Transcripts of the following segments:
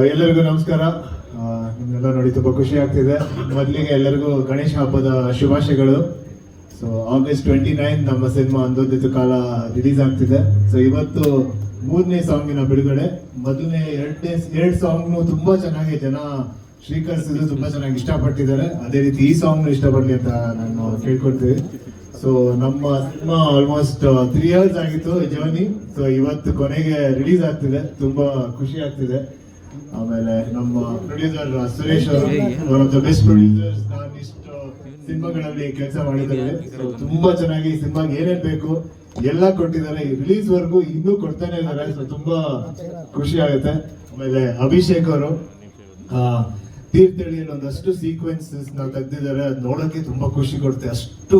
ಎಲ್ಲರಿಗೂ ನಮಸ್ಕಾರ. ನಿಮ್ಮೆಲ್ಲ ನೋಡಿ ತುಂಬಾ ಖುಷಿ ಆಗ್ತಿದೆ. ಮೊದಲಿಗೆ ಎಲ್ಲರಿಗೂ ಗಣೇಶ ಹಬ್ಬದ ಶುಭಾಶಯಗಳು. ಸೊ ಆಗಸ್ಟ್ ಟ್ವೆಂಟಿ ನೈನ್ ನಮ್ಮ ಸಿನಿಮಾ ಅಂದೊಂದಿತ್ತು ಕಾಲ ರಿಲೀಸ್ ಆಗ್ತಿದೆ. ಸೊ ಇವತ್ತು ಮೂರನೇ ಸಾಂಗಿನ ಬಿಡುಗಡೆ. ಮೊದಲನೇ ಎರಡನೇ, ಎರಡು ಸಾಂಗ್ನು ತುಂಬಾ ಚೆನ್ನಾಗಿ ಜನ ಸ್ವೀಕರಿಸಿದ್ರು ತುಂಬಾ ಚೆನ್ನಾಗಿ ಇಷ್ಟಪಟ್ಟಿದ್ದಾರೆ. ಅದೇ ರೀತಿ ಈ ಸಾಂಗ್ನು ಇಷ್ಟಪಡಲಿ ಅಂತ ನಾನು ಕೇಳ್ಕೊಳ್ತೀವಿ ಸೊ ನಮ್ಮ ಸಿನಿಮಾ ಆಲ್ಮೋಸ್ಟ್ ತ್ರೀ ಇಯರ್ಸ್ ಆಗಿತ್ತು ಜರ್ನಿ ಸೊ ಇವತ್ತು ಕೊನೆಗೆ ರಿಲೀಸ್ ಆಗ್ತಿದೆ. ತುಂಬಾ ಖುಷಿ ಆಗ್ತಿದೆ. ಆಮೇಲೆ ನಮ್ಮ ಪ್ರೊಡ್ಯೂಸರ್ ಸುರೇಶ್ ಅವರು one of the best producers ನಾನು ಇಷ್ಟು ಸಿನಿಮಾಗಳಲ್ಲಿ ಕೆಲಸ ಮಾಡಿದ್ದಾರೆ ಸೊ ತುಂಬಾ ಚೆನ್ನಾಗಿ ಸಿನಿಮಾಗೆ ಏನೇನ್ ಬೇಕು ಎಲ್ಲ ಕೊಟ್ಟಿದ್ದಾರೆ. ರಿಲೀಸ್ ವರ್ಗೂ ಇನ್ನೂ ಕೊಡ್ತಾನೆ ಇದ್ದಾರೆ. ಸೊ ತುಂಬಾ ಖುಷಿ ಆಗುತ್ತೆ. ಆಮೇಲೆ ಅಭಿಷೇಕ್ ಅವರು ತೀರ್ಥಹಳ್ಳಿಯಲ್ಲಿ ಒಂದಷ್ಟು ಸೀಕ್ವೆನ್ಸಸ್ನ ತೆಗ್ದಿದ್ದಾರೆ. ಅದು ನೋಡಕ್ಕೆ ತುಂಬಾ ಖುಷಿ ಕೊಡುತ್ತೆ. ಅಷ್ಟು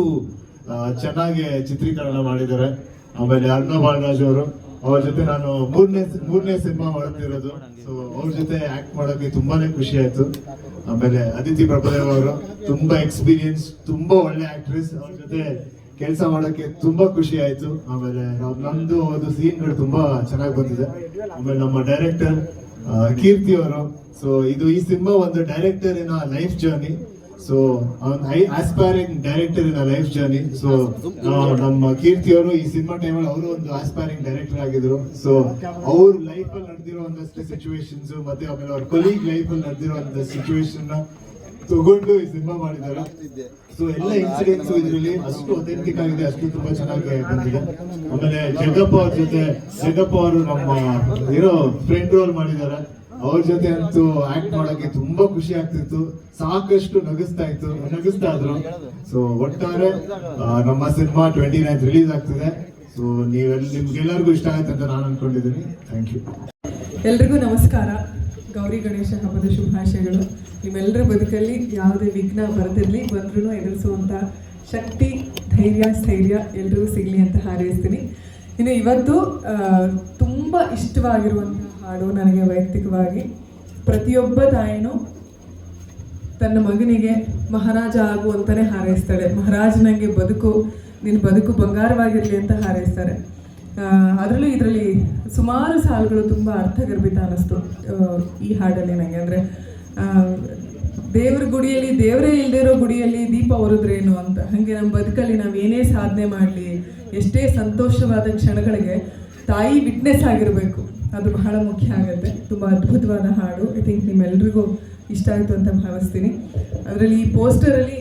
ಚೆನ್ನಾಗಿ ಚಿತ್ರೀಕರಣ ಮಾಡಿದ್ದಾರೆ. ಆಮೇಲೆ ಅರ್ಣ ಬಾಲರಾಜ್ ಅವರು ಅವ್ರ ಜೊತೆ ನಾನು ಮೂರನೇ ಮೂರನೇ ಸಿನಿಮಾ ಮಾಡ್ತಿರೋದು ಸೊ ಅವ್ರ ಜೊತೆ ಆಕ್ಟ್ ಮಾಡೋಕೆ ತುಂಬಾನೇ ಖುಷಿ ಆಯ್ತು. ಆಮೇಲೆ ಅದಿತಿ ಪ್ರಭುದೇವ್ ಅವರು ತುಂಬಾ ಎಕ್ಸ್ಪೀರಿಯನ್ಸ್ ತುಂಬಾ ಒಳ್ಳೆ ಆಕ್ಟ್ರೆಸ್ ಅವ್ರ ಜೊತೆ ಕೆಲಸ ಮಾಡೋಕೆ ತುಂಬಾ ಖುಷಿ ಆಯ್ತು. ಆಮೇಲೆ ನಾವು ನಮ್ದು ಒಂದು ಸೀನ್ಗಳು ತುಂಬಾ ಚೆನ್ನಾಗಿ ಬಂದಿದೆ. ಆಮೇಲೆ ನಮ್ಮ ಡೈರೆಕ್ಟರ್ ಕೀರ್ತಿ ಅವರು. ಸೊ ಇದು ಈ ಸಿನಿಮಾ ಒಂದು director in life journey so I aspiring director in life journey so ನಮ್ಮ ಕೀರ್ತಿ ಅವರು ಈ ಸಿನಿಮಾ ಟೈಮಲ್ಲಿ ಅವರು ಒಂದು ಆಸ್ಪೈರಿಂಗ್ ಡೈರೆಕ್ಟರ್ ಆಗಿದ್ರು. ಸೊ ಅವ್ರ ಲೈಫ್ ಅಲ್ಲಿ ನಡೆದಿರೋ ಒಂದಷ್ಟು ಸಿಚುವೇಶನ್ಸ್ ಮತ್ತೆ ಆಮೇಲೆ ಅವ್ರ ಕೊಲೀಗ್ ಲೈಫ್ ಅಲ್ಲಿ ನಡೆದಿರೋ ಒಂದು ಸಿಚುವೇಶನ್ ತಗೊಂಡು ಈ ಸಿನಿಮಾ ಮಾಡಿದ್ದಾರೆ ಸೊ ಎಲ್ಲ ಇನ್ಸಿಡೆಂಟ್ಸ್ ಇದ್ರಲ್ಲಿ ಅಷ್ಟು ಅಥೆಂಟಿಕ್ ಆಗಿದೆ, ಅಷ್ಟು ತುಂಬಾ ಚೆನ್ನಾಗಿ ಬಂದಿದೆ. ಆಮೇಲೆ ಜಗಪ್ಪ ಅವ್ರ ಜೊತೆ, ಜಗಪ್ಪ ಅವರು ನಮ್ಮ, ಏನೋ ಫ್ರೆಂಡ್ ರೋಲ್ ಮಾಡಿದ್ದಾರೆ ಅವ್ರ ಜೊತೆ ಅಂತೂ ಆಕ್ಟ್ ಮಾಡೋಕೆ ತುಂಬಾ ಖುಷಿ ಆಗ್ತಿತ್ತು. ಸಾಕಷ್ಟು ನಗಿಸ್ತಾ ಇತ್ತು. ನಗಿಸ್ತಾ ಇದ್ರು. ಸೊ ಒಟ್ಟಾರೆ ನಮ್ಮ ಸಿನಿಮಾ ಟ್ವೆಂಟಿ ನೈನ್ ರಿಲೀಸ್ ಆಗ್ತಿದೆ. ಸೊ ನೀವೆಲ್ಲ ನಿಮ್ಗೆಲ್ಲರಿಗೂ ಇಷ್ಟ ಆಯ್ತು ಅಂತ ನಾನು ಅನ್ಕೊಂಡಿದ್ದೀನಿ. ಥ್ಯಾಂಕ್ ಯು ಎಲ್ರಿಗೂ ನಮಸ್ಕಾರ. ಗೌರಿ ಗಣೇಶ ಹಬ್ಬದ ಶುಭಾಶಯಗಳು. ನಿಮ್ಮೆಲ್ಲರ ಬದುಕಲ್ಲಿ ಯಾವುದೇ ವಿಘ್ನ ಬರದಿರಲಿ ಬಂದ್ರೂ ಎದುರಿಸುವಂಥ ಶಕ್ತಿ, ಧೈರ್ಯ, ಸ್ಥೈರ್ಯ ಎಲ್ರಿಗೂ ಸಿಗಲಿ ಅಂತ ಹಾರೈಸ್ತೀನಿ. ಇನ್ನು ಇವತ್ತು ತುಂಬ ಇಷ್ಟವಾಗಿರುವಂಥ ಹಾಡು ನನಗೆ ವೈಯಕ್ತಿಕವಾಗಿ ಪ್ರತಿಯೊಬ್ಬ ತಾಯಿನೂ ತನ್ನ ಮಗನಿಗೆ ಮಹಾರಾಜ ಆಗು ಅಂತಲೇ ಹಾರೈಸ್ತಾಳೆ. ಮಹಾರಾಜ್ ನನಗೆ ಬದುಕು ನಿನ್ನ ಬದುಕು ಬಂಗಾರವಾಗಿರಲಿ ಅಂತ ಹಾರೈಸ್ತಾರೆ. ಅದರಲ್ಲೂ ಇದರಲ್ಲಿ ಸುಮಾರು ಸಾಲುಗಳು ತುಂಬ ಅರ್ಥಗರ್ಭಿತ ಅನ್ನಿಸ್ತು ಈ ಹಾಡಲ್ಲಿ ನನಗೆ ಅಂದರೆ ದೇವ್ರ ಗುಡಿಯಲ್ಲಿ, ದೇವರೇ ಇಲ್ಲದೆ ಇರೋ ಗುಡಿಯಲ್ಲಿ ದೀಪ ಹೊರದ್ರೇನು ಅಂತ. ಹಾಗೆ ನಮ್ಮ ಬದುಕಲ್ಲಿ ನಾವು ಏನೇ ಸಾಧನೆ ಮಾಡಲಿ, ಎಷ್ಟೇ ಸಂತೋಷವಾದ ಕ್ಷಣಗಳಿಗೆ ತಾಯಿ ವಿಟ್ನೆಸ್ ಆಗಿರಬೇಕು. ಅದು ಬಹಳ ಮುಖ್ಯ ಆಗುತ್ತೆ. ತುಂಬ ಅದ್ಭುತವಾದ ಹಾಡು. ಐ ಥಿಂಕ್ ನಿಮ್ಮೆಲ್ರಿಗೂ ಇಷ್ಟ ಆಯಿತು ಅಂತ ಭಾವಿಸ್ತೀನಿ. ಅದರಲ್ಲಿ ಈ ಪೋಸ್ಟರಲ್ಲಿ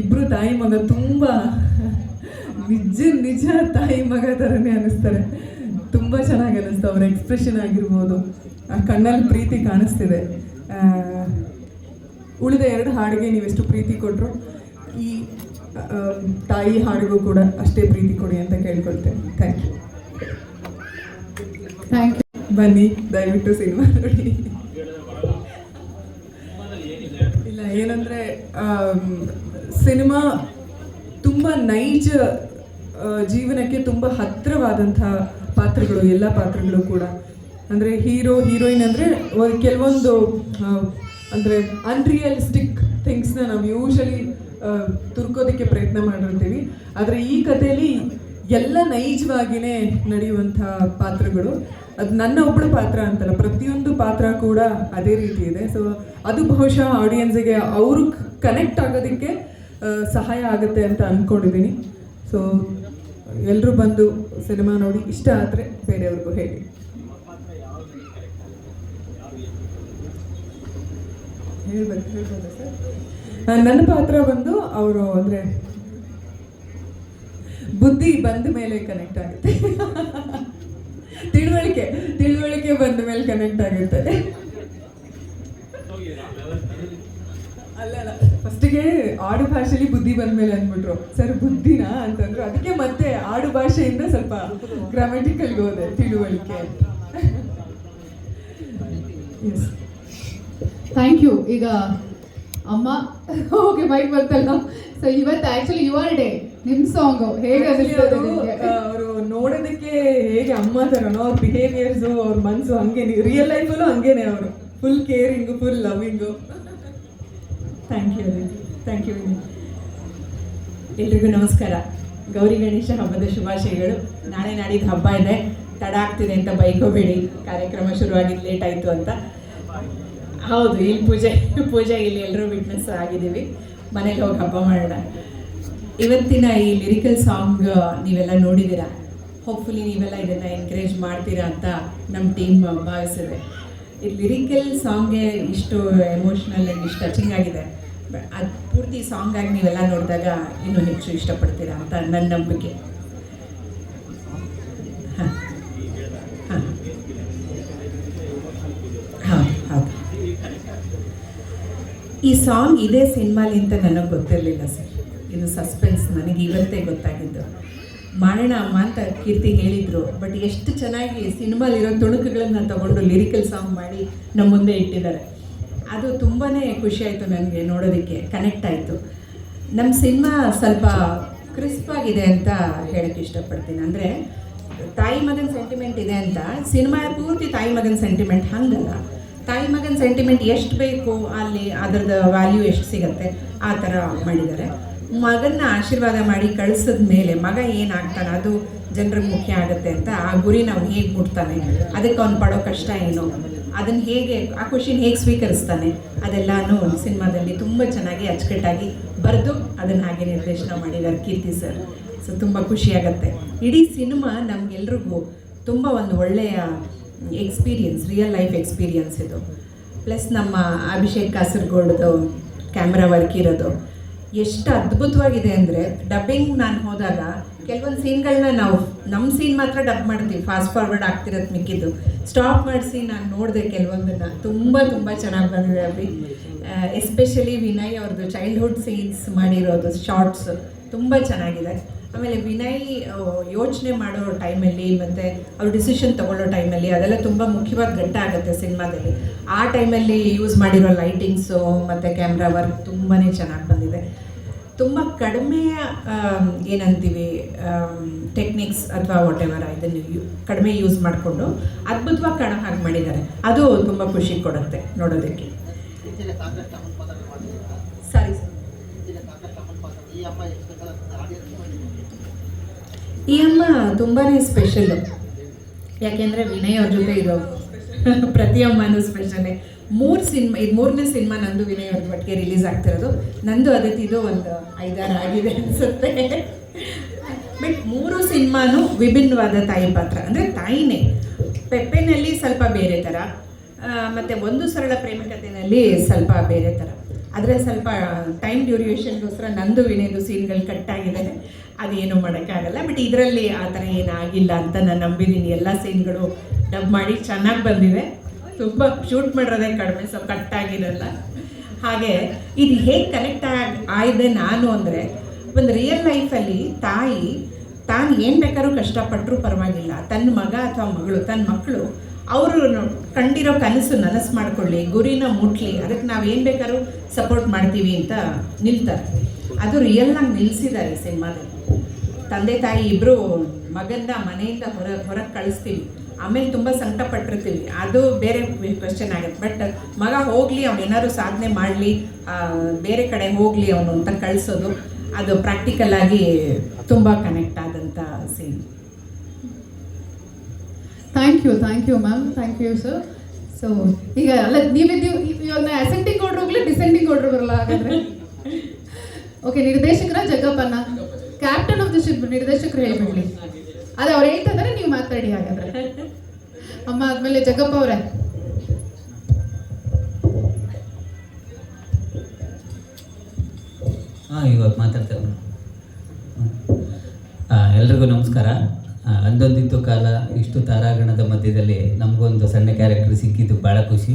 ಇಬ್ಬರು ತಾಯಿ ಮಗ ತುಂಬ ನಿಜ ನಿಜ ತಾಯಿ ಮಗ ಥರನೇ ಅನ್ನಿಸ್ತಾರೆ ತುಂಬ ಚೆನ್ನಾಗಿ ಅನ್ನಿಸ್ತು ಅವರ ಎಕ್ಸ್ಪ್ರೆಷನ್ ಆಗಿರ್ಬೋದು. ಆ ಕಣ್ಣಲ್ಲಿ ಪ್ರೀತಿ ಕಾಣಿಸ್ತಿದೆ. ಉಳಿದ ಎರಡು ಹಾಡಿಗೆ ನೀವೆಷ್ಟು ಪ್ರೀತಿ ಕೊಟ್ಟರು ಈ ತಾಯಿ ಹಾಡಿಗೂ ಕೂಡ ಅಷ್ಟೇ ಪ್ರೀತಿ ಕೊಡಿ ಅಂತ ಕೇಳ್ಕೊಳ್ತೇನೆ. ಥ್ಯಾಂಕ್ ಯು ಥ್ಯಾಂಕ್ ಯು ಬನ್ನಿ, ದಯವಿಟ್ಟು ಸಿನಿಮಾ ನೋಡಿ. ಇಲ್ಲ, ಏನಂದ್ರೆ ಸಿನಿಮಾ ತುಂಬ ನೈಜ ಜೀವನಕ್ಕೆ ತುಂಬ ಹತ್ತಿರವಾದಂಥ ಪಾತ್ರಗಳು, ಎಲ್ಲ ಪಾತ್ರಗಳು ಕೂಡ. ಅಂದರೆ ಹೀರೋ, ಹೀರೋಯಿನ್ ಅಂದರೆ ಕೆಲವೊಂದು ಅಂದರೆ ಅನ್ರಿಯಲಿಸ್ಟಿಕ್ ಥಿಂಗ್ಸ್ನ ನಾವು ಯೂಶಲಿ ತುರ್ಕೋದಕ್ಕೆ ಪ್ರಯತ್ನ ಮಾಡಿರ್ತೀವಿ. ಆದರೆ ಈ ಕಥೆಯಲ್ಲಿ ಎಲ್ಲ ನೈಜವಾಗಿಯೇ ನಡೆಯುವಂಥ ಪಾತ್ರಗಳು. ಅದು ನನ್ನ ಒಬ್ಬಳು ಪಾತ್ರ ಅಂತಲ್ಲ, ಪ್ರತಿಯೊಂದು ಪಾತ್ರ ಕೂಡ ಅದೇ ರೀತಿ ಇದೆ. ಸೊ ಅದು ಬಹುಶಃ ಆಡಿಯನ್ಸಿಗೆ ಅವರು ಕನೆಕ್ಟ್ ಆಗೋದಕ್ಕೆ ಸಹಾಯ ಆಗುತ್ತೆ ಅಂತ ಅಂದ್ಕೊಂಡಿದ್ದೀನಿ ಸೊ ಎಲ್ಲರೂ ಬಂದು ಸಿನಿಮಾ ನೋಡಿ, ಇಷ್ಟ ಆದರೆ ಬೇರೆಯವ್ರಿಗೂ ಹೇಳಿ. ಹೇಳ್ಬೇಕು ಸರ್? ನನ್ನ ಪಾತ್ರ ಬಂದು ಅವರು ಅಂದರೆ, ಬುದ್ಧಿ ಬಂದ ಮೇಲೆ ಕನೆಕ್ಟ್ ಆಗುತ್ತೆ. ತಿಳುವಳಿಕೆ ತಿಳುವಳಿಕೆ ಬಂದ ಮೇಲೆ ಕನೆಕ್ಟ್ ಆಗಿರ್ತದೆ ಅಲ್ಲ ಅಲ್ಲ ಫಸ್ಟಿಗೆ ಆಡು ಭಾಷೆಲಿ ಬುದ್ಧಿ ಬಂದ ಮೇಲೆ ಅಂದ್ಬಿಟ್ರು. ಸರ್ ಬುದ್ಧಿನಾ ಅಂತಂದ್ರು. ಅದಕ್ಕೆ ಮತ್ತೆ ಆಡು ಭಾಷೆಯಿಂದ ಸ್ವಲ್ಪ ಗ್ರಾಮೆಟಿಕಲ್ಗೆ ಹೋದೆ, ತಿಳುವಳಿಕೆ ಥ್ಯಾಂಕ್ ಯು ಈಗ ಅಮ್ಮ, ಓಕೆ ಬೈಕ್ ಬಂತಲ್ಲ? ಸೊ ಇವತ್ತು ಆಕ್ಚುಲಿ ಯುವರ್ ಡೇ ನಿಮ್ ಸಾಂಗ್ ಹೇಗೆ ಅನಿಸ್ತದೆ? ಅವರು ನೋಡೋದಕ್ಕೆ ಹೇಗೆ ಅಮ್ಮ ಥರನೋ ಅವ್ರ ಬಿಹೇವಿಯರ್ಸು ಅವ್ರ ಮನಸ್ಸು ಹಂಗೆ ರಿಯಲ್ ಲೈಫಲ್ಲೂ ಹಂಗೇನೆ ಅವರು. Full caring full loving thank you thank you ಎಲ್ರಿಗೂ ನಮಸ್ಕಾರ. ಗೌರಿ ಗಣೇಶ ಹಬ್ಬದ ಶುಭಾಶಯಗಳು. ನಾಳೆ ನಾಡಿದ್ದು ಹಬ್ಬ ಇದೆ. ತಡ ಆಗ್ತಿದೆ ಅಂತ ಬೈಕೋಬೇಡಿ. ಕಾರ್ಯಕ್ರಮ ಶುರುವಾಗಿದ್ದು ಲೇಟ್ ಆಯಿತು ಅಂತ. ಹೌದು ಇಲ್ಲಿ ಪೂಜೆ ಪೂಜೆ ಇಲ್ಲಿ ಎಲ್ಲರೂ ವಿಟ್ನೆಸ್ ಆಗಿದ್ದೀವಿ. ಮನೆಗೆ ಹೋಗಿ ಹಬ್ಬ ಮಾಡೋಣ. ಇವತ್ತಿನ ಈ ಲಿರಿಕಲ್ ಸಾಂಗ್ ನೀವೆಲ್ಲ ನೋಡಿದ್ದೀರಾ? ಹೋಪ್ಫುಲಿ ನೀವೆಲ್ಲ ಇದನ್ನು ಎನ್ಕರೇಜ್ ಮಾಡ್ತೀರಾ ಅಂತ ನಮ್ಮ ಟೀಮ್ ಭಾವಿಸಿದೆ. ಈ ಲಿರಿಕಲ್ ಸಾಂಗ್ಗೆ ಇಷ್ಟು ಎಮೋಷ್ನಲ್ ಆ್ಯಂಡ್ ಇಷ್ಟು ಟಚಿಂಗ್ ಆಗಿದೆ. ಅದು ಪೂರ್ತಿ ಸಾಂಗಾಗಿ ನೀವೆಲ್ಲ ನೋಡಿದಾಗ ಇನ್ನೂ ಹೆಚ್ಚು ಇಷ್ಟಪಡ್ತೀರಾ ಅಂತ ನನ್ನ ನಂಬಿಕೆ ಹಾಂ ಹಾಂ ಹೌದು ಹೌದು ಈ ಸಾಂಗ್ ಇದೇ ಸಿನಿಮಾಲಿ ಅಂತ ನನಗೆ ಗೊತ್ತಿರಲಿಲ್ಲ ಸರ್. ಇದು ಸಸ್ಪೆನ್ಸ್ ನನಗೆ ಇವತ್ತೇ ಗೊತ್ತಾಗಿದ್ದು. ಮಾಡೋಣ ಅಮ್ಮ ಅಂತ ಕೀರ್ತಿ ಹೇಳಿದರು ಬಟ್ ಎಷ್ಟು ಚೆನ್ನಾಗಿ ಸಿನಿಮಾಲಿರೋ ತುಣುಕುಗಳನ್ನು ತಗೊಂಡು ಲಿರಿಕಲ್ ಸಾಂಗ್ ಮಾಡಿ ನಮ್ಮ ಮುಂದೆ ಇಟ್ಟಿದ್ದಾರೆ. ಅದು ತುಂಬಾ ಖುಷಿಯಾಯಿತು ನನಗೆ ನೋಡೋದಕ್ಕೆ ಕನೆಕ್ಟ್ ಆಯಿತು. ನಮ್ಮ ಸಿನಿಮಾ ಸ್ವಲ್ಪ ಕ್ರಿಸ್ಪ್ ಆಗಿದೆ ಅಂತ ಹೇಳಕ್ಕೆ ಇಷ್ಟಪಡ್ತೀನಿ. ಅಂದರೆ ತಾಯಿ ಮಗನ ಸೆಂಟಿಮೆಂಟ್ ಇದೆ ಅಂತ ಸಿನಿಮಾ ಪೂರ್ತಿ ತಾಯಿ ಮಗನ ಸೆಂಟಿಮೆಂಟ್ ಹಂಗಲ್ಲ. ತಾಯಿ ಮಗನ ಸೆಂಟಿಮೆಂಟ್ ಎಷ್ಟು ಬೇಕು ಅಲ್ಲಿ ಅದರದ್ದು ವ್ಯಾಲ್ಯೂ ಎಷ್ಟು ಸಿಗುತ್ತೆ, ಆ ಥರ ಮಾಡಿದ್ದಾರೆ. ಮಗನ್ನ ಆಶೀರ್ವಾದ ಮಾಡಿ ಕಳಿಸಿದ ಮೇಲೆ ಮಗ ಏನಾಗ್ತಾನೆ, ಅದು ಜನರಿಗೆ ಮುಖ್ಯ ಆಗುತ್ತೆ ಅಂತ ಆ ಗುರಿ ನಾವು ಹೇಗೆ ಮುಟ್ತಾನೆ ಅದಕ್ಕೆ ಅವ್ನು ಪಡೋ ಕಷ್ಟ ಏನು ಅದನ್ನು ಹೇಗೆ, ಆ ಖುಷಿನ ಹೇಗೆ ಸ್ವೀಕರಿಸ್ತಾನೆ, ಅದೆಲ್ಲನೂ ಸಿನಿಮಾದಲ್ಲಿ ತುಂಬ ಚೆನ್ನಾಗಿ ಅಚ್ಚುಕಟ್ಟಾಗಿ ಬರೆದು ಅದನ್ನು ಹಾಗೆ ನಿರ್ದೇಶನ ಮಾಡಿದ್ದಾರೆ ಕೀರ್ತಿ ಸರ್. ಸೊ, ತುಂಬ ಖುಷಿಯಾಗತ್ತೆ ಇಡೀ ಸಿನಿಮಾ ನಮಗೆಲ್ರಿಗೂ ತುಂಬ ಒಂದು ಒಳ್ಳೆಯ ಎಕ್ಸ್ಪೀರಿಯನ್ಸ್ ರಿಯಲ್ ಲೈಫ್ ಎಕ್ಸ್ಪೀರಿಯನ್ಸ್ ಇದು. ಪ್ಲಸ್ ನಮ್ಮ ಅಭಿಷೇಕ್ ಕಾಸರಗೋಡ್ದು ಕ್ಯಾಮ್ರಾ ವರ್ಕ್ ಇರೋದು. ಎಷ್ಟು ಅದ್ಭುತವಾಗಿದೆ ಅಂದರೆ ಡಬ್ಬಿಂಗ್ ನಾನು ಹೋದಾಗ ಕೆಲವೊಂದು ಸೀನ್ಗಳನ್ನ ನಾವು ನಮ್ಮ ಸೀನ್ ಮಾತ್ರ ಡಬ್ ಮಾಡ್ತೀವಿ. ಫಾಸ್ಟ್ ಫಾರ್ವರ್ಡ್ ಆಗ್ತಿರೋದು ಮಿಕ್ಕಿದ್ದು. ಸ್ಟಾಪ್ ಮಾಡಿಸಿ ನಾನು ನೋಡಿದೆ ಕೆಲವೊಂದನ್ನು. ತುಂಬ ತುಂಬ ಚೆನ್ನಾಗಿ ಬಂದಿದೆ ಅಭಿ. ಎಸ್ಪೆಷಲಿ ವಿನಯ್ ಅವ್ರದ್ದು ಚೈಲ್ಡ್ಹುಡ್ ಸೀನ್ಸ್ ಮಾಡಿರೋದು ಶಾರ್ಟ್ಸ್ ತುಂಬ ಚೆನ್ನಾಗಿದೆ. ಆಮೇಲೆ ವಿನಯ್ ಯೋಚನೆ ಮಾಡೋ ಟೈಮಲ್ಲಿ ಮತ್ತು ಅವ್ರ ಡಿಸಿಷನ್ ತೊಗೊಳ್ಳೋ ಟೈಮಲ್ಲಿ ಅದೆಲ್ಲ ತುಂಬ ಮುಖ್ಯವಾದ ಘಟ್ಟ ಆಗುತ್ತೆ ಸಿನಿಮಾದಲ್ಲಿ. ಆ ಟೈಮಲ್ಲಿ ಯೂಸ್ ಮಾಡಿರೋ ಲೈಟಿಂಗ್ಸು ಮತ್ತು ಕ್ಯಾಮ್ರಾ ವರ್ಕ್ ತುಂಬಾ ಚೆನ್ನಾಗಿ ಬಂದಿದೆ. ತುಂಬ ಕಡಿಮೆ ಏನಂತೀವಿ ಟೆಕ್ನಿಕ್ಸ್ ಅಥವಾ ವಾಟ್ ಎವರ್ ಇದನ್ನು ಯೂ ಕಡಿಮೆ ಯೂಸ್ ಮಾಡಿಕೊಂಡು ಅದ್ಭುತವಾಗಿ ಕಣ ಹಾಗೆ ಮಾಡಿದ್ದಾರೆ. ಅದು ತುಂಬ ಖುಷಿ ಕೊಡುತ್ತೆ ನೋಡೋದಕ್ಕೆ. ಸರಿ ಸರ್ ಈ ಅಮ್ಮ ತುಂಬಾ ಸ್ಪೆಷಲ್ಲು ಯಾಕೆಂದ್ರೆ ವಿನಯ್ ಅವ್ರ ಜೊತೆ ಇರೋ ಪ್ರತಿ ಅಮ್ಮನೂ ಸ್ಪೆಷಲ್ಲೇ ಮೂರು ಸಿನಿಮಾ, ಇದು ಮೂರನೇ ಸಿನಿಮಾ ನಂದು ವಿನಯ್ ಅವ್ರ ಒಟ್ಟಿಗೆ ರಿಲೀಸ್ ಆಗ್ತಿರೋದು. ನಂದು ಅದಿತಿದು ಒಂದು ಐದಾರು ಆಗಿದೆ ಅನಿಸುತ್ತೆ. ಬಟ್ ಮೂರು ಸಿನಿಮಾನು ವಿಭಿನ್ನವಾದ ತಾಯಿ ಪಾತ್ರ. ಅಂದರೆ ತಾಯಿನೇ. ಪೆಪ್ಪೆನಲ್ಲಿ ಸ್ವಲ್ಪ ಬೇರೆ ಥರ ಮತ್ತು ಒಂದು ಸರಳ ಪ್ರೇಮಿಕತೆಯಲ್ಲಿ ಸ್ವಲ್ಪ ಬೇರೆ ಥರ ಆದರೆ ಸ್ವಲ್ಪ ಟೈಮ್ ಡ್ಯೂರಿಯೇಷನ್ಗೋಸ್ಕರ ನಂದು ವಿನಯದು ಸೀನ್ಗಳು ಕಟ್ಟಾಗಿದೆ ಅದೇನು ಮಾಡೋಕ್ಕಾಗಲ್ಲ. ಬಟ್ ಇದರಲ್ಲಿ ಆ ಥರ ಏನಾಗಿಲ್ಲ ಅಂತ ನಾನು ನಂಬಿದ್ದೀನಿ ಎಲ್ಲ ಸೀನ್ಗಳು ಡಬ್ ಮಾಡಿ ಚೆನ್ನಾಗಿ ಬಂದಿವೆ. ತುಂಬ ಶೂಟ್ ಮಾಡಿರೋದೇ ಕಡಿಮೆ ಸೊ ಕಟ್ಟಾಗಿರಲ್ಲ ಹಾಗೆ ಇದು ಹೇಗೆ ಕನೆಕ್ಟ್ ಆಗಿ, ಆಯಿದೆ ನಾನು ಅಂದರೆ, ಒಂದು ರಿಯಲ್ ಲೈಫಲ್ಲಿ ತಾಯಿ, ತಾನು ಏನು ಬೇಕಾದ್ರೂ ಕಷ್ಟಪಟ್ಟರೂ ಪರವಾಗಿಲ್ಲ. ತನ್ನ ಮಗ ಅಥವಾ ಮಗಳು ತನ್ನ ಮಕ್ಕಳು ಅವರು ಕಂಡಿರೋ ಕನಸು ನನಸು ಮಾಡ್ಕೊಳ್ಳಿ, ಗುರಿನ ಮುಟ್ಲಿ, ಅದಕ್ಕೆ ನಾವು ಏನು ಬೇಕಾದ್ರೂ ಸಪೋರ್ಟ್ ಮಾಡ್ತೀವಿ ಅಂತ ನಿಲ್ತಾರೆ. ಅದು ರಿಯಲ್ ಆಗಿ ನಿಲ್ಲಿಸಿದ್ದಾರೆ ಸಿನಿಮಾದಲ್ಲಿ. ತಂದೆ ತಾಯಿ ಇಬ್ಬರು ಮಗನ ಮನೆಯಿಂದ ಹೊರ, ಹೊರಗೆ ಕಳಿಸ್ತೀವಿ. ಆಮೇಲೆ ತುಂಬ ಸಂಕಟ ಪಟ್ಟಿರ್ತೀವಿ ಅದು ಬೇರೆ ಕ್ವೆಶನ್ ಆಗುತ್ತೆ. ಬಟ್ ಮಗ ಹೋಗಲಿ, ಅವ್ನು ಏನಾದ್ರು ಸಾಧನೆ ಮಾಡಲಿ ಬೇರೆ ಕಡೆ ಹೋಗಲಿ ಅವನು ಅಂತ ಕಳಿಸೋದು, ಅದು ಪ್ರಾಕ್ಟಿಕಲ್ ಆಗಿ ತುಂಬ ಕನೆಕ್ಟ್ ಆದಂಥ scene thank you thank you ma'am thank you sir so ಈಗ ಅಲ್ಲ ನೀವಿದ್ದೀವಿ ಇವಾಗ ಅಸೆಂಡಿಂಗ್ ಆರ್ಡ್ರ್ ಹೋಗ್ಲಿ ಡಿಸೆಂಡಿಂಗ್ ಕೊಡ್ರು ಬರಲ್ಲ ಹಾಗಾದ್ರೆ. ಓಕೆ ನಿರ್ದೇಶಕರ ಜಗ್ಗಪ್ಪನ. ಕ್ಯಾಪ್ಟನ್ ಆಫ್ ದ ಶಿಪ್ ನಿರ್ದೇಶಕರು ಹೇಳ್ಬಿಡ್ಲಿ. ಅದೇ ಅವ್ರು ಹೇಳ್ತಾ ನೀವು ಮಾತಾಡಿ ಹಾಗಾದ್ರೆ. ಅಮ್ಮ ಆದ್ಮೇಲೆ ಜಗ್ಗಪ್ಪ ಅವರೇ. ಹಾಂ, ಇವಾಗ ಮಾತಾಡ್ತೇವೆ ಎಲ್ರಿಗೂ ನಮಸ್ಕಾರ. ಅಂದೊಂದಿತ್ತು ಕಾಲ ಇಷ್ಟು ತಾರಾಗಣದ ಮಧ್ಯದಲ್ಲಿ ನಮಗೊಂದು ಸಣ್ಣ ಕ್ಯಾರೆಕ್ಟರ್ ಸಿಕ್ಕಿದ್ದು ಭಾಳ ಖುಷಿ.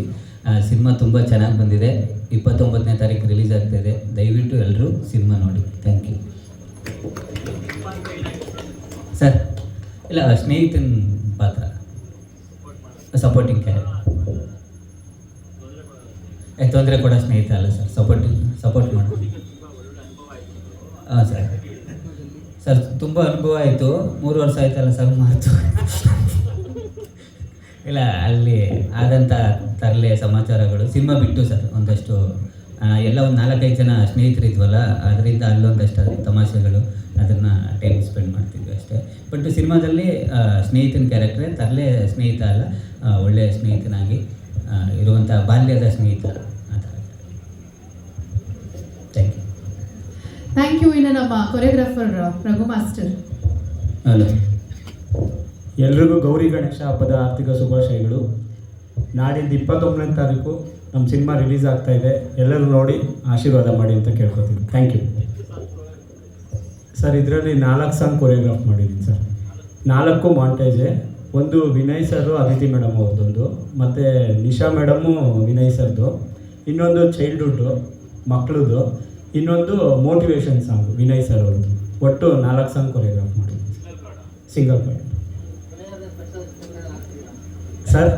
ಸಿನಿಮಾ ತುಂಬ ಚೆನ್ನಾಗಿ ಬಂದಿದೆ. ಇಪ್ಪತ್ತೊಂಬತ್ತನೇ ತಾರೀಕು ರಿಲೀಸ್ ಆಗ್ತಾಯಿದೆ ದಯವಿಟ್ಟು ಎಲ್ಲರೂ ಸಿನಿಮಾ ನೋಡಿ. ಥ್ಯಾಂಕ್ ಯು ಸರ್ ಇಲ್ಲ, ಸ್ನೇಹಿತನ ಪಾತ್ರ. ಸಪೋರ್ಟಿಂಗ್ ಕ್ಯಾರೆಕ್ಟರ್ ತೊಂದರೆ ಕೊಡೋ ಸ್ನೇಹಿತ ಅಲ್ಲ ಸರ್ ಸಪೋರ್ಟಿಂಗ್ ಸಪೋರ್ಟ್ ಮಾಡಿ. ಹಾಂ ಸರ್ ಸರ್, ತುಂಬ ಅನುಭವ ಆಯಿತು. ಮೂರು ವರ್ಷ ಆಯ್ತಲ್ಲ ಸರ್, ಮಾತು. ಇಲ್ಲ, ಅಲ್ಲಿ ಆದಂಥ ತರಲೆ ಸಮಾಚಾರಗಳು. ಸಿನಿಮಾ ಬಿಟ್ಟು ಸರ್, ಒಂದಷ್ಟು ಎಲ್ಲ ಒಂದು ನಾಲ್ಕೈದು ಜನ ಸ್ನೇಹಿತರಿದ್ವಲ್ಲ ಅದರಿಂದ ಅಲ್ಲೊಂದಷ್ಟು ತಮಾಷೆಗಳು ಅದನ್ನು ಟೈಮ್ ಸ್ಪೆಂಡ್ ಮಾಡ್ತಿದ್ವಿ ಅಷ್ಟೇ. ಬಟ್ ಸಿನಿಮಾದಲ್ಲಿ ಸ್ನೇಹಿತನ ಕ್ಯಾರೆಕ್ಟ್ರೇ ತರಲೆ ಸ್ನೇಹಿತ ಅಲ್ಲ ಒಳ್ಳೆಯ ಸ್ನೇಹಿತನಾಗಿ ಇರುವಂಥ ಬಾಲ್ಯದ ಸ್ನೇಹಿತ. ಆ ಥರ. ಥ್ಯಾಂಕ್ ಯು ಥ್ಯಾಂಕ್ ಯು ಇನ್ನು ನಮ್ಮ ಕೊರಿಯೋಗ್ರಾಫರ್ ರಘು ಮಾಸ್ಟರ್ ಹಲೋ ಎಲ್ರಿಗೂ ಗೌರಿ ಗಣೇಶ ಹಬ್ಬದ ಆರ್ಥಿಕ ಶುಭಾಶಯಗಳು. ನಾಡಿದ್ದು ಇಪ್ಪತ್ತೊಂಬತ್ತನೇ ತಾರೀಕು ನಮ್ಮ ಸಿನಿಮಾ ರಿಲೀಸ್ ಆಗ್ತಾ ಇದೆ. ಎಲ್ಲರೂ ನೋಡಿ ಆಶೀರ್ವಾದ ಮಾಡಿ ಅಂತ ಕೇಳ್ಕೊತೀನಿ. ಥ್ಯಾಂಕ್ ಯು ಸರ್, ಇದರಲ್ಲಿ ನಾಲ್ಕು ಸಾಂಗ್ ಕೊರಿಯೋಗ್ರಾಫ್ ಮಾಡಿದ್ದೀನಿ ಸರ್. ನಾಲ್ಕು ಮಾಂಟೇಜೆ ಒಂದು ವಿನಯ್ ಸರು ಅದಿತಿ ಮೇಡಮ್ ಅವ್ರದ್ದೊಂದು. ಮತ್ತು ನಿಶಾ ಮೇಡಮು ವಿನಯ್ ಸರ್ದು. ಇನ್ನೊಂದು ಚೈಲ್ಡ್ಹುಡ್ಡು ಮಕ್ಕಳದು ಇನ್ನೊಂದು ಮೋಟಿವೇಶನ್ ಸಾಂಗ್ ವಿನಯ್ ಸರ್ ಅವ್ರದ್ದು. ಒಟ್ಟು ನಾಲ್ಕು ಸಾಂಗ್ ಕೊರಿಯೋಗ್ರಾಫ್ ಮಾಡಿದ್ದೀನಿ ಸಿಂಗಲ್ ಪಾಯಿಂಟ್ ಸರ್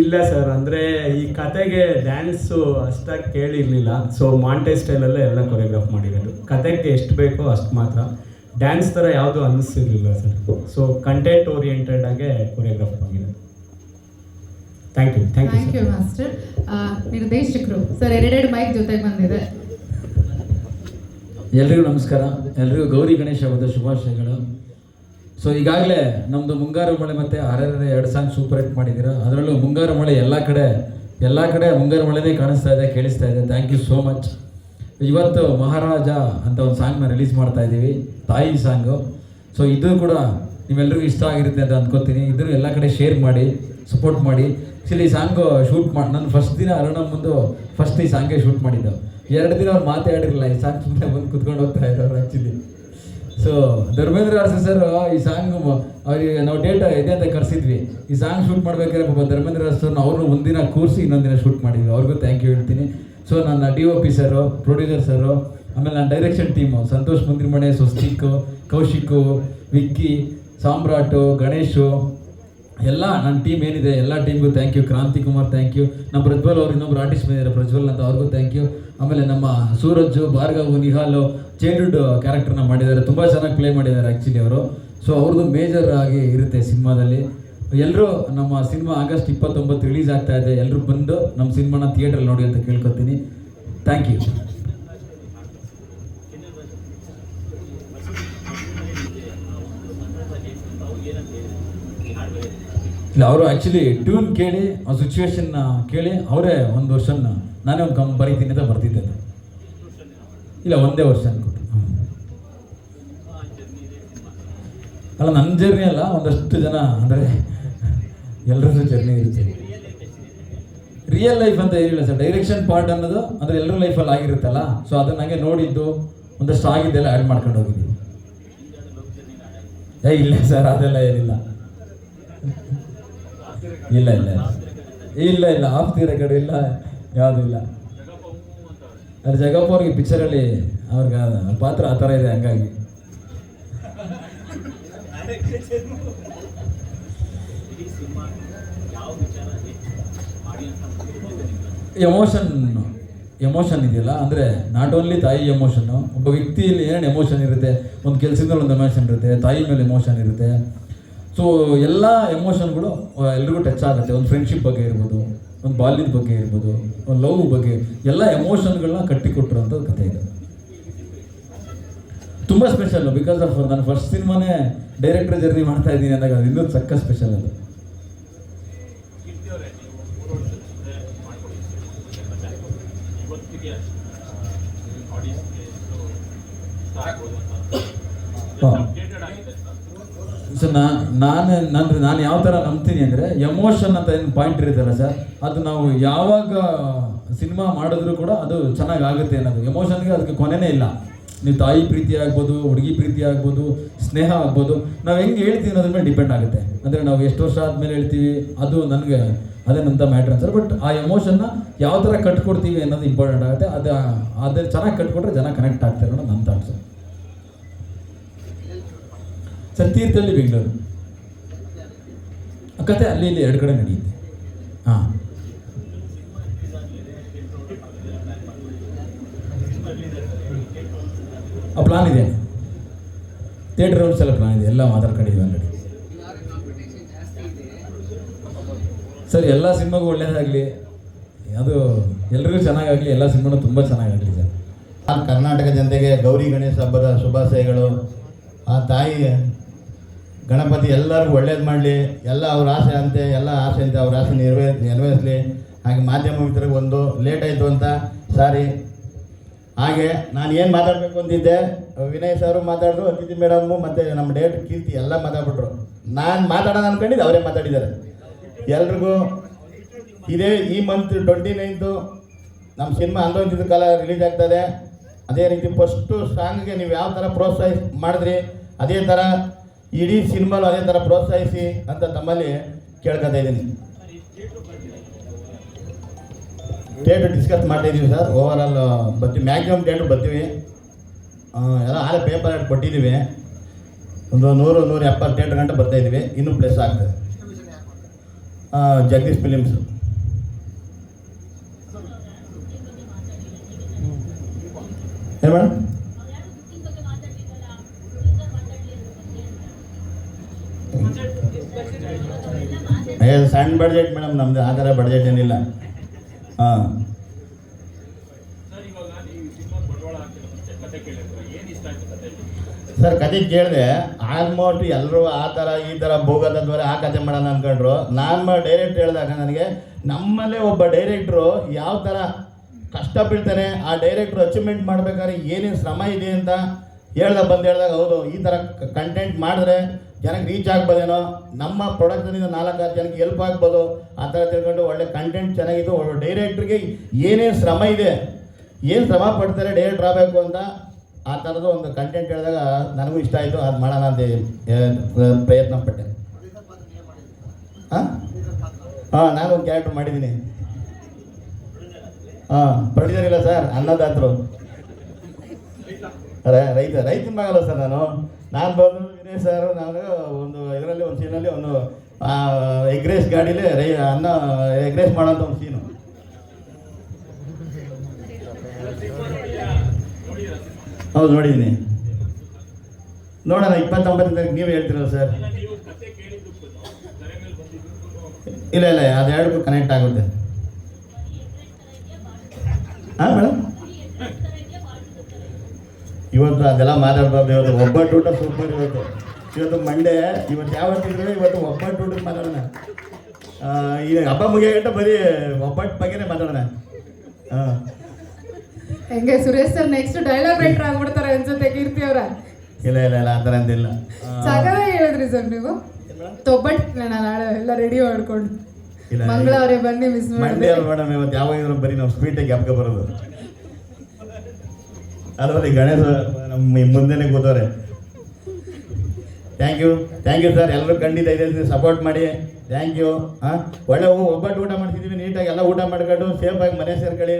ಇಲ್ಲ ಸರ್ ಅಂದರೆ ಈ ಕತೆಗೆ ಡ್ಯಾನ್ಸು ಅಷ್ಟಾಗಿ ಕೇಳಿರಲಿಲ್ಲ. ಸೊ ಮಾಂಟೆ ಸ್ಟೈಲಲ್ಲೇ ಎಲ್ಲ ಕೊರಿಯೋಗ್ರಾಫ್ ಮಾಡಿರೋದು. ಕತೆಗೆ ಎಷ್ಟು ಬೇಕೋ ಅಷ್ಟು ಮಾತ್ರ. ಡ್ಯಾನ್ಸ್ ಥರ ಯಾವುದು ಅನ್ನಿಸ್ತಿರ್ಲಿಲ್ಲ ಸರ್ ಸೊ ಕಂಟೆಂಟ್ ಓರಿಯೆಂಟೆಡ್ ಆಗೇ ಕೊರಿಯೋಗ್ರಾಫ್ ಆಗಿರೋದು thank you thank you thank you master ನಿರ್ದೇಶಕರು ಸರ್ ಎರಡೆರಡು ಮೈಕ್ ಜೊತೆಗೆ ಬಂದಿದೆ. ಎಲ್ರಿಗೂ ನಮಸ್ಕಾರ. ಎಲ್ರಿಗೂ ಗೌರಿ ಗಣೇಶ ಹಬ್ಬದ ಶುಭಾಶಯಗಳು. ಸೊ ಈಗಾಗಲೇ ನಮ್ಮದು ಮುಂಗಾರು ಮಳೆ ಮತ್ತು ಹರರೆ ಎರಡು ಸಾಂಗ್ ಸೂಪರ್ ಹಿಟ್ ಮಾಡಿದ್ದೀರಾ? ಅದರಲ್ಲೂ ಮುಂಗಾರು ಮಳೆ ಎಲ್ಲ ಕಡೆ ಎಲ್ಲ ಕಡೆ ಮುಂಗಾರು ಮಳೆನೇ ಕಾಣಿಸ್ತಾ ಇದೆ ಕೇಳಿಸ್ತಾ ಇದೆ. ಥ್ಯಾಂಕ್ ಯು ಸೋ ಮಚ್ ಇವತ್ತು ಮಹಾರಾಜ ಅಂತ ಒಂದು ಸಾಂಗ್ನ ರಿಲೀಸ್ ಮಾಡ್ತಾ ಇದ್ದೀವಿ. ತಾಯಿ ಸಾಂಗು ಸೊ ಇದು ಕೂಡ ನಿಮ್ಮೆಲ್ಲರಿಗೂ ಇಷ್ಟ ಆಗಿರುತ್ತೆ ಅಂತ ಅಂದ್ಕೋತೀನಿ ಇದನ್ನು ಎಲ್ಲ ಕಡೆ ಶೇರ್ ಮಾಡಿ ಸಪೋರ್ಟ್ ಮಾಡಿ. ಆ್ಯಕ್ಚುಲಿ ಈ ಸಾಂಗು ಶೂಟ್ ಮಾಡಿ ನಾನು ಫಸ್ಟ್ ದಿನ ಅರುಣ ಮುಂದೆ ಫಸ್ಟ್ ಈ ಸಾಂಗೇ ಶೂಟ್ ಮಾಡಿದ್ದು. ಎರಡು ದಿನ ಅವ್ರು ಮಾತಾಡಿರಲಿಲ್ಲ, ಈ ಸಾಂಗ್ ಸುಮ್ಮನೆ ಬಂದು ಕುತ್ಕೊಂಡು ಹೋಗ್ತಾ ಇರೋರು actually so Dharmendra Arasu sir ಈ ಸಾಂಗ್ ಅವ್ರಿಗೆ ನಾವು ಡೇಟ್ ಇದೆ ಅಂತ ಕರೆಸಿದ್ವಿ. ಈ ಸಾಂಗ್ ಶೂಟ್ ಮಾಡ್ಬೇಕಾದ್ರೆ ಪಾಪ ಧರ್ಮೇಂದ್ರ ಸರ್ನ ಅವ್ರನ್ನ ಒಂದಿನ ಕೂರಿಸಿ ಇನ್ನೊಂದಿನ ಶೂಟ್ ಮಾಡಿದ್ವಿ ಅವ್ರಿಗೂ ಥ್ಯಾಂಕ್ ಯು ಹೇಳ್ತೀನಿ. ಸೊ ನನ್ನ D O P sir producer sir ಆಮೇಲೆ ನನ್ನ ಡೈರೆಕ್ಷನ್ ಟೀಮು ಸಂತೋಷ್ ಮುಂದಿರ್ಮಣೆ ಸ್ವಸ್ತಿಕ್ ಕೌಶಿಕ್, ವಿಕ್ಕಿ, ಸಾಮ್ರಾಟು, ಗಣೇಶು ಎಲ್ಲ ನನ್ನ ಟೀಮ್ ಏನಿದೆ, ಎಲ್ಲ ಟೀಮ್ಗೂ ಥ್ಯಾಂಕ್ ಯು ಕ್ರಾಂತಿ ಕುಮಾರ್ ಥ್ಯಾಂಕ್ ಯು ನಮ್ಮ ಪ್ರಜ್ವಲ್ ಅವ್ರು, ಇನ್ನೊಬ್ರು ಆರ್ಟಿಸ್ಟ್ ಬಂದಿದ್ದಾರೆ ಪ್ರಜ್ವಲ್ ಅಂತ ಅವ್ರಿಗೂ ಥ್ಯಾಂಕ್ ಯು ಆಮೇಲೆ ನಮ್ಮ ಸೂರಜ್, ಭಾರ್ಗವ್, ನಿಹಾಲು ಚೈಲ್ಡ್ಹುಡ್ ಕ್ಯಾರೆಕ್ಟರ್ನ ಮಾಡಿದ್ದಾರೆ. ತುಂಬ ಚೆನ್ನಾಗಿ ಪ್ಲೇ ಮಾಡಿದ್ದಾರೆ ಆ್ಯಕ್ಚುಲಿ ಅವರು. ಸೊ ಅವ್ರದ್ದು ಮೇಜರ್ ಆಗಿ ಇರುತ್ತೆ ಸಿನಿಮಾದಲ್ಲಿ. ಎಲ್ಲರೂ ನಮ್ಮ ಸಿನಿಮಾ ಆಗಸ್ಟ್ ಇಪ್ಪತ್ತೊಂಬತ್ತು ರಿಲೀಸ್ ಆಗ್ತಾ ಇದೆ. ಎಲ್ಲರೂ ಬಂದು ನಮ್ಮ ಸಿನಿಮಾನ ಥಿಯೇಟ್ರಲ್ಲಿ ನೋಡಿ ಅಂತ ಕೇಳ್ಕೊತೀನಿ. ಥ್ಯಾಂಕ್ ಯು ಇಲ್ಲ, ಅವರು ಆ್ಯಕ್ಚುಲಿ ಟ್ಯೂನ್ ಕೇಳಿ ಆ ಸಿಚುವೇಶನ್ನ ಕೇಳಿ, ಅವರೇ ಒಂದು ವರ್ಷನ ನಾನೇ ಒಂದು ಕಮ್ ಬರೀತೀನಿ ಅಂತ ಬರ್ತಿದ್ದೆ. ಇಲ್ಲ, ಒಂದೇ ವರ್ಷ ಅನ್ಕೊಟ್ಟು. ಅಲ್ಲ ನನ್ನ ಜರ್ನಿ ಅಲ್ಲ, ಒಂದಷ್ಟು ಜನ, ಅಂದರೆ ಎಲ್ಲರದ್ದು ಜರ್ನಿ ಇರುತ್ತೆ. ರಿಯಲ್ ಲೈಫ್ ಅಂತ ಏನಿಲ್ಲ ಸರ್ ಡೈರೆಕ್ಷನ್ ಪಾರ್ಟ್ ಅನ್ನೋದು, ಅಂದರೆ ಎಲ್ಲರ ಲೈಫಲ್ಲಿ ಆಗಿರುತ್ತಲ್ಲ ಸೊ ಅದನ್ನ ಹಾಗೆ ನೋಡಿದ್ದು, ಒಂದಷ್ಟು ಆಗಿದ್ದೆಲ್ಲ ಆ್ಯಡ್ ಮಾಡ್ಕೊಂಡು ಹೋಗಿದ್ದೀವಿ ಏ, ಇಲ್ಲ ಸರ್ ಅದೆಲ್ಲ ಏನಿಲ್ಲ. ಇಲ್ಲ ಇಲ್ಲ ಇಲ್ಲ. ಇಲ್ಲ ಆಫ್ ದಿ ರೆಕಾರ್ಡ್ ಇಲ್ಲ. ಯಾವುದೂ ಇಲ್ಲ. ಅದು ಜಗಪ್ಪ ಅವ್ರಿಗೆ ಪಿಕ್ಚರಲ್ಲಿ ಅವ್ರಿಗೆ ಪಾತ್ರ ಆ ಥರ ಇದೆ ಹಂಗಾಗಿ. ಎಮೋಷನ್ ಎಮೋಷನ್ ಇದೆಯಲ್ಲ, ಅಂದರೆ ನಾಟ್ ಓನ್ಲಿ ತಾಯಿ ಎಮೋಷನ್ನು ಒಬ್ಬ ವ್ಯಕ್ತಿಯಲ್ಲಿ ಏನೇನು ಎಮೋಷನ್ ಇರುತ್ತೆ, ಒಂದು ಕೆಲಸದಲ್ಲಿ ಒಂದು ಎಮೋಷನ್ ಇರುತ್ತೆ, ತಾಯಿ ಮೇಲೆ ಎಮೋಷನ್ ಇರುತ್ತೆ ಸೊ ಎಲ್ಲ ಎಮೋಷನ್ಗಳು ಎಲ್ರಿಗೂ ಟಚ್ ಆಗುತ್ತೆ. ಒಂದು ಫ್ರೆಂಡ್ಶಿಪ್ ಬಗ್ಗೆ ಇರ್ಬೋದು ಒಂದು ಬಾಲ್ಯದ ಬಗ್ಗೆ ಇರ್ಬೋದು ಒಂದು ಲವ್ ಬಗ್ಗೆ ಎಲ್ಲ ಎಮೋಷನ್ಗಳನ್ನ ಕಟ್ಟಿಕೊಟ್ಟಿರೋಂಥ ಕಥೆ ಇದೆ. ತುಂಬ ಸ್ಪೆಷಲ್ ಬಿಕಾಸ್ ಆಫ್ ನಾನು ಫಸ್ಟ್ ಸಿನಿಮಾನೇ ಡೈರೆಕ್ಟರ್ ಜರ್ನಿ ಮಾಡ್ತಾ ಇದ್ದೀನಿ ಅಂದಾಗ ಅದು ಇನ್ನೂ ಸಕ್ಕ ಸ್ಪೆಷಲ್ ಅದು. ಸೊ ನಾನು ನಾನು ನಾನು ಯಾವ ಥರ ನಂಬ್ತೀನಿ ಅಂದರೆ ಎಮೋಷನ್ ಅಂತ ಏನು ಪಾಯಿಂಟ್ ಇರುತ್ತಲ್ಲ ಸರ್ ಅದು ನಾವು ಯಾವಾಗ ಸಿನಿಮಾ ಮಾಡಿದ್ರು ಕೂಡ ಅದು ಚೆನ್ನಾಗಿ ಆಗುತ್ತೆ ಅನ್ನೋದು. ಎಮೋಷನ್ಗೆ ಅದಕ್ಕೆ ಕೊನೆನೇ ಇಲ್ಲ. ನೀವು ತಾಯಿ ಪ್ರೀತಿ ಆಗ್ಬೋದು, ಹುಡುಗಿ ಪ್ರೀತಿ ಆಗ್ಬೋದು, ಸ್ನೇಹ ಆಗ್ಬೋದು, ನಾವು ಹೆಂಗೆ ಹೇಳ್ತೀವಿ ಅನ್ನೋದ್ರ ಮೇಲೆ ಡಿಪೆಂಡ್ ಆಗುತ್ತೆ. ಅಂದರೆ ನಾವು ಎಷ್ಟು ವರ್ಷ ಆದಮೇಲೆ ಹೇಳ್ತೀವಿ, ಅದು ನನಗೆ ಅದೇನಂತ ಮ್ಯಾಟ್ರ್ ಅನ್ಸರ್ ಬಟ್ ಆ ಎಮೋಷನ್ನ ಯಾವ ಥರ ಕಟ್ಕೊಡ್ತೀವಿ ಅನ್ನೋದು ಇಂಪಾರ್ಟೆಂಟ್ ಆಗುತ್ತೆ. ಅದು ಅದೇ ಚೆನ್ನಾಗಿ ಕಟ್ಕೊಟ್ರೆ ಜನ ಕನೆಕ್ಟ್ ಆಗ್ತಾರೆ ಅನ್ನೋದು ನನ್ನ ಥಾಟ್ಸ್ ಸರ್ ತೀರ್ಥಹಳ್ಳಿ ಬೆಂಗಳೂರು ಕತೆ ಅಲ್ಲಿ ಇಲ್ಲಿ ಎರಡು ಕಡೆ ನಡೆಯುತ್ತೆ. ಹಾಂ. ಆ ಪ್ಲಾನ್ ಇದೆ. ಥಿಯೇಟರ್ ರೌಂಡ್ಸ್ ಎಲ್ಲ ಪ್ಲಾನ್ ಇದೆ. ಎಲ್ಲ ಮಾತಾಡ್ಕೊಂಡಿದ್ದೀವಿ ಆಲ್ರೆಡಿ ಸರ್, ಎಲ್ಲ ಸಿನಿಮಾಗೂ ಒಳ್ಳೇದಾಗಲಿ. ಅದು ಎಲ್ರಿಗೂ ಚೆನ್ನಾಗಾಗಲಿ, ಎಲ್ಲ ಸಿನಿಮಾನು ತುಂಬ ಚೆನ್ನಾಗಾಗಲಿ ಸರ್. ಕರ್ನಾಟಕ ಜನತೆಗೆ ಗೌರಿ ಗಣೇಶ ಹಬ್ಬದ ಶುಭಾಶಯಗಳು. ಆ ತಾಯಿ ಗಣಪತಿ ಎಲ್ಲರಿಗೂ ಒಳ್ಳೇದು ಮಾಡಲಿ, ಎಲ್ಲ ಅವ್ರ ಆಸೆ ಅಂತೆ, ಎಲ್ಲ ಆಸೆ ಅಂತೆ, ಅವ್ರ ಆಸೆ ನೆರವೇ ನೆರವೇರಿಸಲಿ. ಹಾಗೆ ಮಾಧ್ಯಮ ಮಿತ್ರರಿಗೆ ಒಂದು ಲೇಟ್ ಆಯಿತು ಅಂತ ಸಾರಿ. ಹಾಗೆ ನಾನು ಏನು ಮಾತಾಡಬೇಕು ಅಂತಿದ್ದೆ? ವಿನಯ್ ಸರ್ ಮಾತಾಡಿದ್ರು, ಅತಿಥಿ ಮೇಡಮು, ಮತ್ತು ನಮ್ಮ ಡೇಟ್ ಕೀರ್ತಿ ಎಲ್ಲ ಮಾತಾಡ್ಬಿಟ್ರು. ನಾನು ಮಾತಾಡೋಣ ಅಂದ್ಕೊಂಡಿದ್ದೆ ಅವರೇ ಮಾತಾಡಿದ್ದಾರೆ. ಎಲ್ರಿಗೂ ಇದೇ ಈ ಮಂತ್ ಟ್ವೆಂಟಿ ನೈನ್ತು ನಮ್ಮ ಸಿನಿಮಾ ಅಂದೊಂದಿದ್ದ ಕಾಲ ರಿಲೀಸ್ ಆಗ್ತದೆ. ಅದೇ ರೀತಿ ಫಸ್ಟು ಸಾಂಗ್ಗೆ ನೀವು ಯಾವ ಥರ ಪ್ರೋತ್ಸಾಹಿಸ್ ಮಾಡಿದ್ರಿ, ಅದೇ ಥರ ಇಡೀ ಸಿನಿಮಾಲು ಅದೇ ಥರ ಪ್ರೋತ್ಸಾಹಿಸಿ ಅಂತ ತಮ್ಮಲ್ಲಿ ಕೇಳ್ಕೊತಾ ಇದ್ದೀನಿ. ಡೇಟು ಡಿಸ್ಕಸ್ ಮಾಡ್ತಾ ಇದೀವಿ ಸರ್. ಓವರ್ ಆಲ್ ಬರ್ತೀವಿ ಮ್ಯಾಕ್ಸಿಮಮ್ ಡೇಟು ಬರ್ತೀವಿ ಎಲ್ಲ ಆಲೇ ಪೇಪರ್ ಕೊಟ್ಟಿದ್ದೀವಿ. ಒಂದು ನೂರು, ನೂರ ಎಪ್ಪತ್ತು ಡೇಟ್ ಗಂಟೆ ಬರ್ತಾ ಇದ್ದೀವಿ ಇನ್ನೂ ಪ್ಲೇಸ್ ಆಗ್ತದೆ. ಜಗದೀಶ್ ಫಿಲಿಮ್ಸ್ ಏನು ಮೇಡಮ್ ಏ ಸಣ್ಣ ಬಡ್ಜೆಟ್ ಮೇಡಮ್ ನಮ್ದು ಆ ಥರ ಬಡ್ಜೆಟ್ ಏನಿಲ್ಲ. ಹಾಂ. ಸರ್ ಕತೆ ಕೇಳಿದೆ ಆಲ್ಮೋಸ್ಟ್ ಎಲ್ಲರೂ ಆ ಥರ ಈ ಥರ ಭೂಗತದವರೆ ಆ ಕತೆ ಮಾಡೋಣ ಅನ್ಕೊಂಡ್ರು. ನಾನು ಡೈರೆಕ್ಟ್ ಹೇಳಿದಾಗ ನನಗೆ ನಮ್ಮಲ್ಲೇ ಒಬ್ಬ ಡೈರೆಕ್ಟ್ರು ಯಾವ ಥರ ಕಷ್ಟ ಬೀಳ್ತಾನೆ ಆ ಡೈರೆಕ್ಟ್ರು ಅಚೀವ್ಮೆಂಟ್ ಮಾಡ್ಬೇಕಾದ್ರೆ ಏನೇನು ಶ್ರಮ ಇದೆ ಅಂತ ಹೇಳ್ದ ಬಂದು ಹೇಳಿದಾಗ ಹೌದು ಈ ಥರ ಕಂಟೆಂಟ್ ಮಾಡಿದ್ರೆ ಜನಕ್ಕೆ ರೀಚ್ ಆಗ್ಬೋದೇನೋ, ನಮ್ಮ ಪ್ರೊಡಕ್ಷನಿಂದ ನಾಲ್ಕಾರು ಜನಕ್ಕೆ ಹೆಲ್ಪ್ ಆಗ್ಬೋದು ಆ ಥರ ತಿಳ್ಕೊಂಡು ಒಳ್ಳೆ ಕಂಟೆಂಟ್ ಚೆನ್ನಾಗಿತ್ತು ಒಳ್ಳೆ ಡೈರೆಕ್ಟ್ರಿಗೆ ಏನೇನು ಶ್ರಮ ಇದೆ, ಏನು ಶ್ರಮ ಪಡ್ತಾರೆ ಡೈರೆಕ್ಟ್ರ್ ಆಗಬೇಕು ಅಂತ ಆ ಥರದ್ದು ಒಂದು ಕಂಟೆಂಟ್ ಹೇಳಿದಾಗ ನನಗೂ ಇಷ್ಟ ಆಯಿತು. ಅದು ಮಾಡೋಣ ಅಂತ ಪ್ರಯತ್ನ ಪಟ್ಟೆ. ಹಾಂ ಹಾಂ ನಾನು ಒಂದು ಕ್ಯಾರೆಕ್ಟರ್ ಮಾಡಿದ್ದೀನಿ. ಹಾಂ ಪ್ರೊಡ್ಯೂಸರ್ ಇಲ್ಲ ಸರ್ ಅನ್ನದಾತರು ರೈತ, ರೈತನ ಮಗಲ್ಲ ಸರ್ ನಾನು. ನಾನು ಬಂದು ಸರ್ ನಾನು ಒಂದು ಇದರಲ್ಲಿ ಒಂದು ಸೀನಲ್ಲಿ ಒಂದು ಎಗ್ ರೈಸ್ ಗಾಡೀಲಿ ರೈ, ಅನ್ನ ಎಗ್ ರೈಸ್ ಮಾಡೋಂಥ ಒಂದು ಸೀನು ಹೌದು, ನೋಡಿದ್ದೀನಿ. ನೋಡೋಣ, ಇಪ್ಪತ್ತೊಂಬತ್ತನೇ ತಾರೀಕು ನೀವು ಹೇಳ್ತಿರೋ ಸರ್. ಇಲ್ಲ ಇಲ್ಲ ಅದೆರಡಕ್ಕೂ ಕನೆಕ್ಟ್ ಆಗುತ್ತೆ. ಹಾಂ ಮೇಡಮ್? ಇವತ್ತು ಅದೆಲ್ಲ ಮಾತಾಡ್ಬಾರ್ದು ಇವತ್ತು ಒಬ್ಬಟ್ಟು ಊಟ ಸೂಪರ್ ಇವತ್ತು ಇವತ್ತು ಮಂಡೆ ಇವತ್ತು ಯಾವತ್ತಿದ್ರು ಇವತ್ತು ಒಬ್ಬಟ್ಟು ಊಟಕ್ಕೆ ಮಾತಾಡೋಣ. ಈಗ ಹಬ್ಬ ಮುಗಿಯಗಂಟ ಬರೀ ಒಬ್ಬಟ್ಟು ಬಗ್ಗೆನೇ ಮಾತಾಡೋಣ. ಹಾಂ ಹೆಂಗೆ Suresh sir next dialogue writer ಆಗ್ಬಿಡ್ತಾರೆ ಅನ್ಸುತ್ತೆ ಕೀರ್ತಿ ಅವರ. ಇಲ್ಲ ಇಲ್ಲ ಇಲ್ಲ ಆ ಥರ ಅಂತಿಲ್ಲ ಆ, ಹೇಳಿದ್ರಿ ಸರ್ ನೀವು? ತೊಬ್ಬಟ್ಟು ನಾಳೆ ಎಲ್ಲ ರೆಡಿ ಮಾಡ್ಕೊಂಡು. ಮಂಗಳವರೇ ಬನ್ನಿ ಮಿಸ್ ಮಾಡಿ ಮೇಡಮ್ ಇವತ್ತು ಯಾವಾಗ ಬರೀ ನಾವು ಸ್ವೀಟಾಗಿ ಹಬ್ಬಕ್ಕೆ ಬರೋದು. ಅಲ್ವರಿ ಗಣೇಶ ನಮ್ಮ ಮುಂದೆನೆ ಕೂತವ್ರೆ. Thank you thank you sir ಎಲ್ಲರೂ ಖಂಡಿತ ಇದೆ ಸಪೋರ್ಟ್ ಮಾಡಿ. ಥ್ಯಾಂಕ್ ಯು ಹಾಂ? ಒಳ್ಳೆ ಒಬ್ಬಟ್ಟು ಊಟ ಮಾಡ್ತಿದ್ದೀವಿ ನೀಟಾಗಿ ಎಲ್ಲ ಊಟ ಮಾಡ್ಕೊಂಡು ಸೇಫಾಗಿ ಮನೆ ಸೇರ್ಕೊಳ್ಳಿ.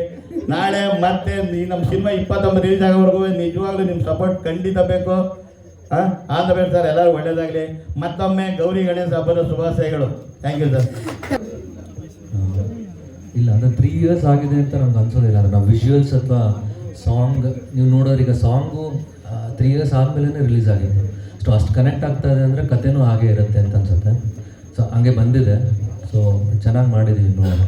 ನಾಳೆ ಮತ್ತೆ ಈ ನಮ್ಮ ಸಿನಿಮಾ ಇಪ್ಪತ್ತೊಂಬತ್ತು ರಿಲೀಸ್ ಆಗೋವರೆಗೂ ನಿಜವಾಗ್ಲೂ ನಿಮ್ಮ ಸಪೋರ್ಟ್ ಖಂಡಿತ ಬೇಕು. ಹಾಂ? ಆಲ್ ದ ಸರ್ ಎಲ್ಲರೂ ಒಳ್ಳೇದಾಗಲಿ. ಮತ್ತೊಮ್ಮೆ ಗೌರಿ ಗಣೇಶ ಹಬ್ಬದ ಶುಭಾಶಯಗಳು. ಥ್ಯಾಂಕ್ ಯು ಸರ್ ಇಲ್ಲ, ಅಂದರೆ ತ್ರೀ ಇಯರ್ಸ್ ಆಗಿದೆ ಅಂತ ನಮ್ಗೆ ಅನ್ಸೋದಿಲ್ಲ. ಅಂದರೆ ನಾವು ವಿಜುವಲ್ಸ್ ಅಥವಾ ಸಾಂಗ್ ನೀವು ನೋಡೋರು ಈಗ ಸಾಂಗು ತ್ರೀ ಇಯರ್ಸ್ ಆದಮೇಲೆ ರಿಲೀಸ್ ಆಗಿತ್ತು ಸೊ ಅಷ್ಟು ಕನೆಕ್ಟ್ ಆಗ್ತಾ ಇದೆ ಅಂದರೆ ಕಥೆನೂ ಹಾಗೆ ಇರುತ್ತೆ ಅಂತ ಅನ್ಸುತ್ತೆ. ಸೊ ಹಂಗೆ ಬಂದಿದೆ. ಸೊ ಚೆನ್ನಾಗಿ ಮಾಡಿದ್ದೀವಿ ನೋಡೋಣ.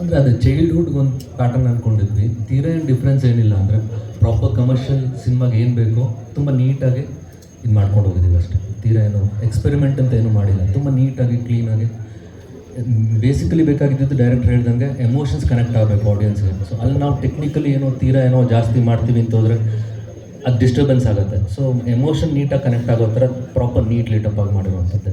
ಅಂದರೆ ಅದು ಚೈಲ್ಡ್ಹುಡ್ಗೆ ಒಂದು ಪ್ಯಾಟರ್ನ್ ಅಂದ್ಕೊಂಡಿದ್ವಿ ತೀರಾ ಏನು ಡಿಫ್ರೆನ್ಸ್ ಏನಿಲ್ಲ ಅಂದರೆ ಪ್ರಾಪರ್ ಕಮರ್ಷಿಯಲ್ ಸಿನಿಮಾಗೆ ಏನು ಬೇಕೋ ತುಂಬ ನೀಟಾಗಿ ಇದು ಮಾಡ್ಕೊಂಡು ಹೋಗಿದ್ದೀವಿ ಅಷ್ಟೇ. ತೀರಾ ಏನು ಎಕ್ಸ್ಪೆರಿಮೆಂಟ್ ಅಂತ ಏನು ಮಾಡಿಲ್ಲ. ತುಂಬ ನೀಟಾಗಿ ಕ್ಲೀನಾಗಿ ಬೇಸಿಕಲಿ ಬೇಕಾಗಿದ್ದು ಡೈರೆಕ್ಟ್ ಹೇಳ್ದಂಗೆ ಎಮೋಷನ್ಸ್ ಕನೆಕ್ಟ್ ಆಗಬೇಕು ಆಡಿಯನ್ಸ್ಗೆ ಸೊ ಅಲ್ಲಿ ನಾವು ಟೆಕ್ನಿಕಲಿ ಏನೋ ತೀರಾ ಏನೋ ಜಾಸ್ತಿ ಮಾಡ್ತೀವಿ ಅಂತ ಹೋದರೆ ಅದು ಡಿಸ್ಟರ್ಬೆನ್ಸ್ ಆಗುತ್ತೆ. ಸೊ ಎಮೋಷನ್ ನೀಟಾಗಿ ಕನೆಕ್ಟ್ ಆಗೋ ಥರ ಪ್ರಾಪರ್ ನೀಟ್ ಲೀಟಪ್ ಆಗಿ ಮಾಡಿರುವಂಥದ್ದು.